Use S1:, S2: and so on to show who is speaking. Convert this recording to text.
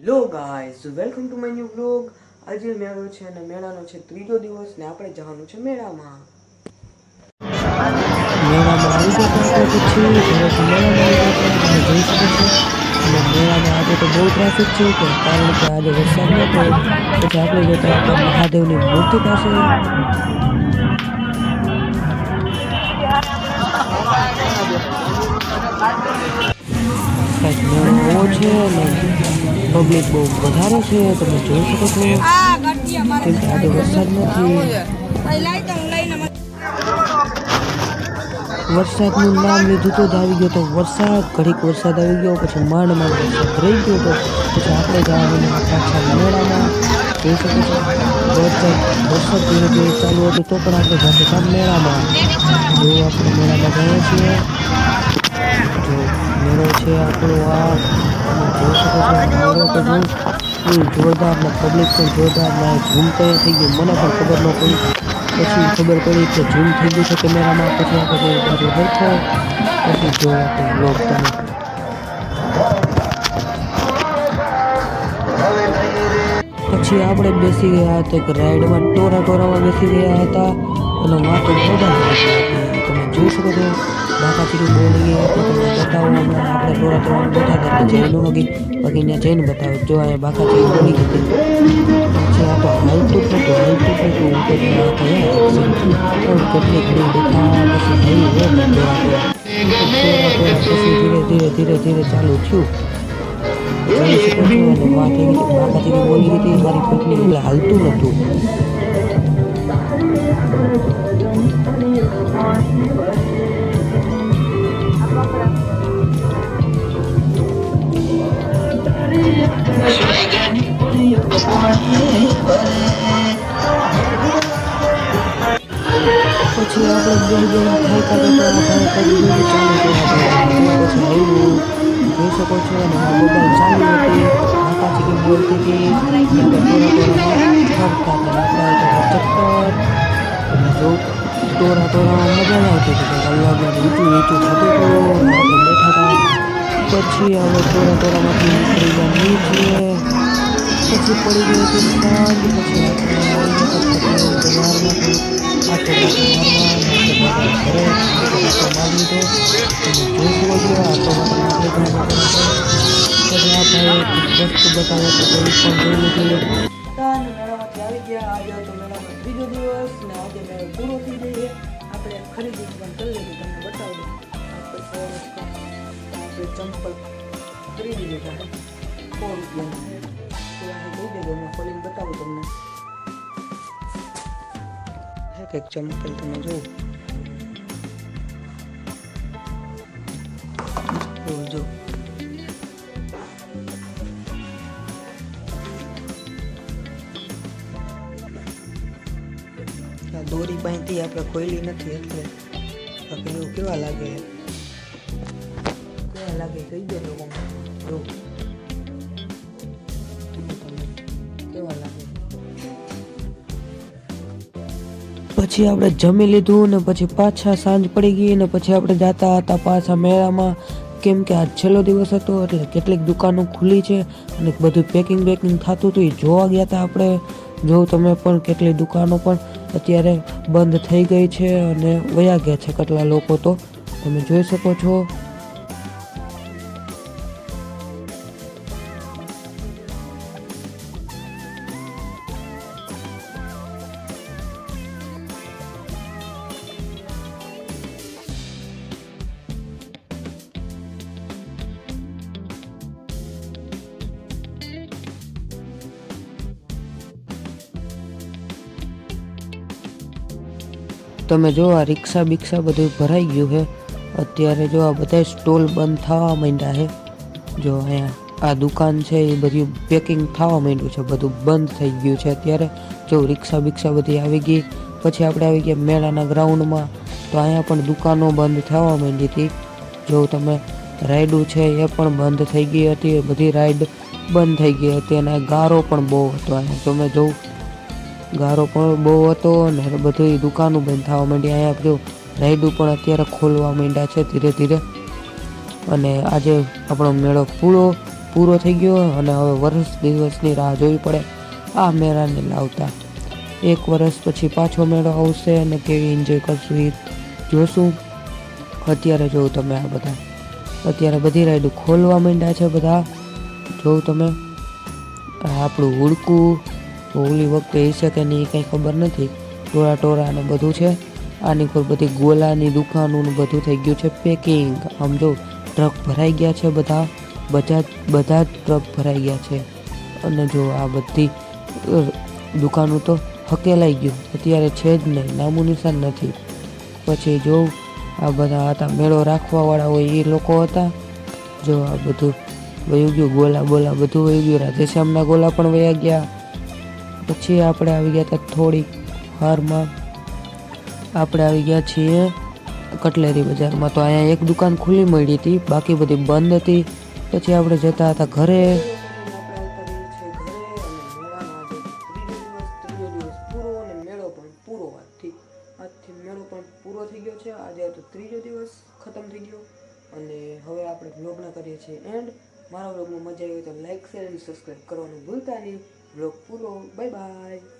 S1: Hello guys welcome to my new blog આજે મેળો છે અને મેળાનો છે ત્રીજો દિવસ ને આપણે જવાનું છે મેળામાં. તો બહુ ટ્રાફિક છે કે કારણ કે આજે મહાદેવની મૂર્તિ પાસે. કંઈક છે? અને પબ્લિક બહુ વધારે છે તમે જોઈ શકો છો. કેમ કે આજે વરસાદ નથી. વરસાદનું નામ લીધું તો જ આવી ગયો તો વરસાદ. ઘડીક વરસાદ આવી ગયો પછી માંડ માંડ વરસાદ રહી ગયો તો પછી આપણે જવાનું પાછા મેળામાં જોઈ શકો છો વરસાદ વરસાદ ધીરે ધીરે ચાલુ હતો તો પણ આપણે જતા કામ મેળામાં. જો આપણે મેળામાં જઈએ છીએ. જો મેળો છે આપણો આ. જોરદાર ને પબ્લિક પણ જોરદાર ને ઝૂમ કરે થઈ ગયું મને પણ ખબર ન પડી પછી ખબર પડી કે ઝૂમ થઈ ગયું છે કેમેરામાં પછી આપણે બાજુ હરખો પછી જો આપણે બ્લોગ તમે પછી આપણે બેસી ગયા હતા એક રાઈડમાં ટોરા ટોરામાં બેસી ગયા હતા. અને વાતો બધા તમે જોઈ શકો છો બાકાચીરી બોલી તો તમને બતાવો હમણાં આપણે ટોરા ટોરામાં બેઠા કરીએ એટલે એનું વગી ત્યાં જઈને બતાવે. જો આ બાકાચીરી બોલી ગઈ પછી આ તો હાલતું જ નહોતું હાલતું જ નહોતું પણ કેટલી ઘડી દેખા પછી થઈ પછી ધીરે ધીરે ધીરે ધીરે ચાલુ થયું. બાકાચીરી બોલી ગઈ હતી મારી પત્ની એટલે હાલતું નહોતું પછી આપણે બે બે ખાઈ ખાઈ તો આ ભાઈ કરી ચાલુ પછી જોઈ શકો છો અને મોબાઈલ ચાલુ હતી માતાજી પછી હવે તોરા તોરામાંથી નીકળી ગયા નીચે પછી પડી ગઈ હતી સાંજ પછી આપણે ખરીદી પણ કરી લીધી તમને બતાવી આપણે ચંપલ ખરીદી લીધા સો રૂપિયાના ખોલીને બતાવું તમને. કંઈક ચંપલ તમે જુઓ. જો જો દોરી પાસેથી આપણે ખોલી નથી એટલે બાકી એવું કેવા લાગે? કેવા લાગે? કહી દે લોકો પછી આપણે જમી લીધું ને પછી પાછા સાંજ પડી ગઈ ને પછી આપણે જતા હતા પાછા મેળામાં. કેમ કે આજ છેલ્લો દિવસ હતો એટલે કેટલીક દુકાનો ખુલ્લી છે અને બધું પેકિંગ બેકિંગ થતું હતું એ જોવા ગયા હતા આપણે. જો તમે પણ કેટલી દુકાનો પણ અત્યારે બંધ થઈ ગઈ છે અને વયા ગયા છે કેટલા લોકો તો તમે જોઈ શકો છો. તમે જો આ રિક્ષા બિક્ષા બધું ભરાઈ ગયું છે, અત્યારે જો આ બધા સ્ટોલ બંધ થવા માંડ્યા છે, જો અહીંયા આ દુકાન છે એ બધું પેકિંગ થવા માંડ્યું છે, બધું બંધ થઈ ગયું છે અત્યારે. જો રિક્ષા બિક્ષા બધી આવી ગઈ, પછી આપણે આવી ગયા મેળાના ગ્રાઉન્ડમાં તો અહીંયા પણ દુકાનો બંધ થવા માંડી હતી. જો તમે રાઈડો છે એ પણ બંધ થઈ ગઈ હતી બધી રાઈડ બંધ થઈ ગઈ હતી અને ગારો પણ બહુ હતો અહીંયા. તમે જોઉં ગારો પણ બહુ હતો અને બધી દુકાનો બંધ થવા માંડી, અહીંયા બધું રાઈડું પણ અત્યારે ખોલવા માંડ્યા છે ધીરે ધીરે. અને આજે આપણો મેળો પૂરો પૂરો થઈ ગયો અને હવે વર્ષ દિવસની રાહ જોવી પડે આ મેળાને લાવતા. એક વર્ષ પછી પાછો મેળો આવશે અને કેવી એન્જોય કરશું એ જોશું. અત્યારે જોઉં તમે આ બધા, અત્યારે બધી રાઈડ ખોલવા માંડ્યા છે બધા. જોઉં તમે આપણું હુડકું ઓલી વખતે છે કે નહીં કંઈ ખબર નથી. ટોળા ટોળા ને બધું છે. આની કોઈ બધી ગોલાની દુકાનો બધું થઈ ગયું છે પેકિંગ આમ જો ટ્રક ભરાઈ ગયા છે બધા. બધા બધા જ ટ્રક ભરાઈ ગયા છે. અને જો આ બધી દુકાનો તો હકેલાઈ ગયું. અત્યારે છે જ નહીં, નામું નિશાન નથી. પછી જો, આ બધા હતા, મેળો રાખવાવાળા હોય એ લોકો હતા. જો આ બધું વયું ગયું, ગોલા બોલા બધું વયું ગયું. રાધેશ્યામના ગોલા પણ વયા ગયા. પછી આપણે આવી ગયા હતા થોડીક હારમાં આપણે આવી ગયા છીએ કટલેરી બજારમાં. તો અહીંયા એક દુકાન ખુલ્લી મળી હતી, બાકી બધી બંધ હતી. પછી આપણે જતા હતા ઘરે. આજથી મેળો પણ પૂરો થઈ ગયો છે આજે તો ત્રીજો દિવસ ખતમ થઈ ગયો અને હવે આપણે બ્લોગના કરીએ છીએ એન્ડ મારા બ્લોગમાં મજા આવી તો લાઈક શેર અને સબસ્ક્રાઈબ કરવાનું ભૂલતા નહીં. બ્લોગ પૂરો બાય બાય